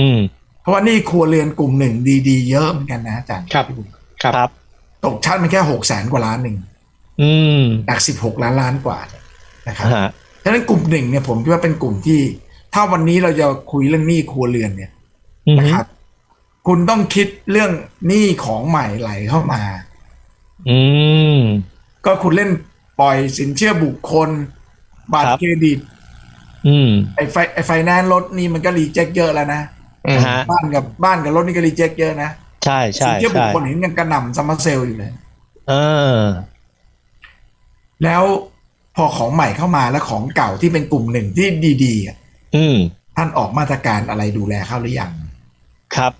อืม เพราะว่านี่ครัวเรือนกลุ่มหนึ่งดีๆ เยอะเหมือนกันนะอาจารย์ครับ ครับครับตกชั้นมันแค่หกแสนกว่าล้านหนึ่งอืมจากสิบหกล้านล้านกว่าเนี่ยนะครับฮะฉะนั้นกลุ่มหนึ่งเนี่ยผมคิดว่าเป็นกลุ่มที่ ถ้าวันนี้เราจะคุยเรื่องหนี้ครัวเรือนเนี่ยอืมนะครับ คุณต้องคิดเรื่องหนี้ของใหม่ไหลเข้ามา อืม ก็คุณเล่นปล่อยสินเชื่อบุคคล บัตครรับ เครดิต อืม ไอ้ไฟไอ้ไฟแนนซ์รถนี่มันก็รีเจ็คเยอะแล้วนะ อืมฮะบ้านกับบ้านกับรถนี่ก็รีเจ็คเยอะนะ ใช่สิใช่นเชื่อบุคใช่คลเห็นยังกระหน่ำซัมเมอร์เซลล์อยู่เลยเออ แล้วพอของใหม่เข้ามาแล้วของเก่าที่เป็นกลุ่มหนึ่งที่ดีๆอะอืมท่านออกมาตรการอะไรดูแลเข้าหรือยังครับ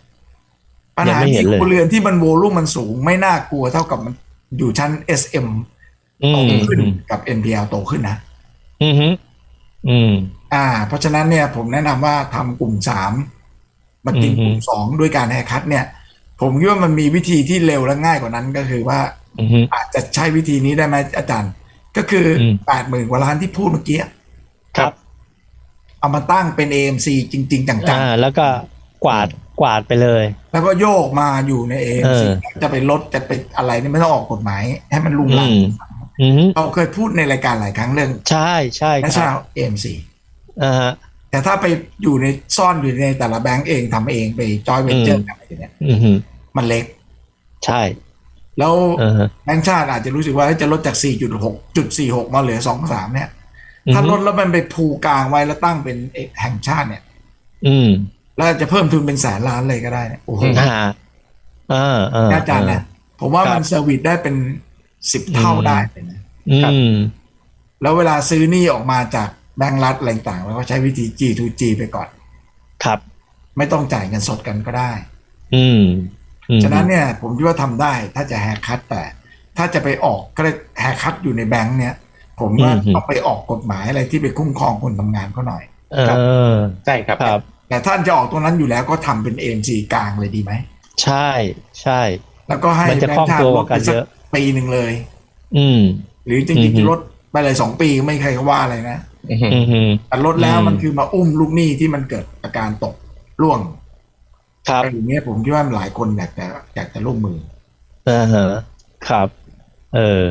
ปัญหายังไม่เห็ที่นเลยครัวเรือนที่มันโวลุ่มมันสูงไม่น่ากลัวเท่ากับมันอยู่ชั้น SM อืโตมขึ้นกับ NPL โตขึ้นนะอืมฮึอืม อ่า เพราะฉะนั้นเนี่ยผมแนะนำว่าทำกลุ่มสาม มากินกลุ่มอืมสองด้วยการแฮร์คัทเนี่ย ผมคิดว่ามันมีวิธีที่เร็วและง่ายกว่านั้นก็คือว่าอืมฮึอาจจะใช้วิธีนี้ได้ไหมอาจารย์ ก็คืออมแปดหมื่นกว่าล้านที่พูดเมื่อกี้ครับ เอามาตั้งเป็น AMC จริง ๆ จังอ่าแล้วก็กวาดกวาดไปเลยๆแล้วก็โยกมาอยู่ใน AMC เออจะไปลดจะไปอะไรนี่ไม่ต้องออกกฎหมาย ให้มันลุงอืลังมอืมฮึเราเคยพูดในรายการหลายครั้งเรื่อง ใช่ใช่ครับ National AMC อ่าฮะ แต่ถ้าไปอยู่ในซ่อนอยู่ในแต่ละแบงก์เองทำเองไปจอยเวนเจออืร์มอะไรอย่างเงี้ยอืมฮึมันเล็ก ใช่ แล้วเออฮะแบงก์ชาติอาจจะรู้สึกว่าจะลดจาก 4.6.46 มาเหลือ 2.3 เนี่ยอืมถ้าลดแล้วมันไปผูกลางไว้แล้วตั้งเป็นแห่งชาติเนี่ย อืม แล้วอาจจะเพิ่มทุนเป็นแสนล้านเลยก็ได้เนี่ยโอ้โหอ่าอ่าอ่าอาจารย์นะผมว่าครับมันเซอร์วิสได้เป็นสิบเท่าอืมได้เลยนะอืมแล้วเวลาซื้อหนี้ออกมาจาก แบงก์รัฐอะไรต่างๆแล้วก็ใช้วิธี G2G ไปก่อน ครับ ไม่ต้องจ่ายเงินสดกันก็ได้ อืมอืมฉะนั้นเนี่ย ผมคิดว่าทำได้ ถ้าจะแฮร์คัตแต่ ถ้าจะไปออกก็เลยแฮร์คัตอยู่ในแบงก์เนี่ย ผมว่าต้องไปออกกฎหมายอะไรที่ไปคุ้มครองคนทำงานเขาหน่อยเออใช่ครับครับ แต่ท่านจะออกตรงนั้นอยู่แล้วก็ทำเป็น AMC กลางเลยดีไหมใช่ใช่ แล้วก็ให้มันจะแบคล่องงค์ชาตัติวลดไปกันสัเยกอะปีหนึ่งเลย อืม หรือจอืริงอฮึๆลดไปเลยสองปีไม่มีใครเขาว่าอะไรนะ อืมอืมฮึแต่ลดแล้วอืมมันคือมาอุ้มลูกหนี้ที่มันเกิดอาการตกร่วง ครับอะไรอย่างเงี้ยผมคิดว่าหลายคนอยากจะอยากจะร่วมมืออ่าฮะครับ เออ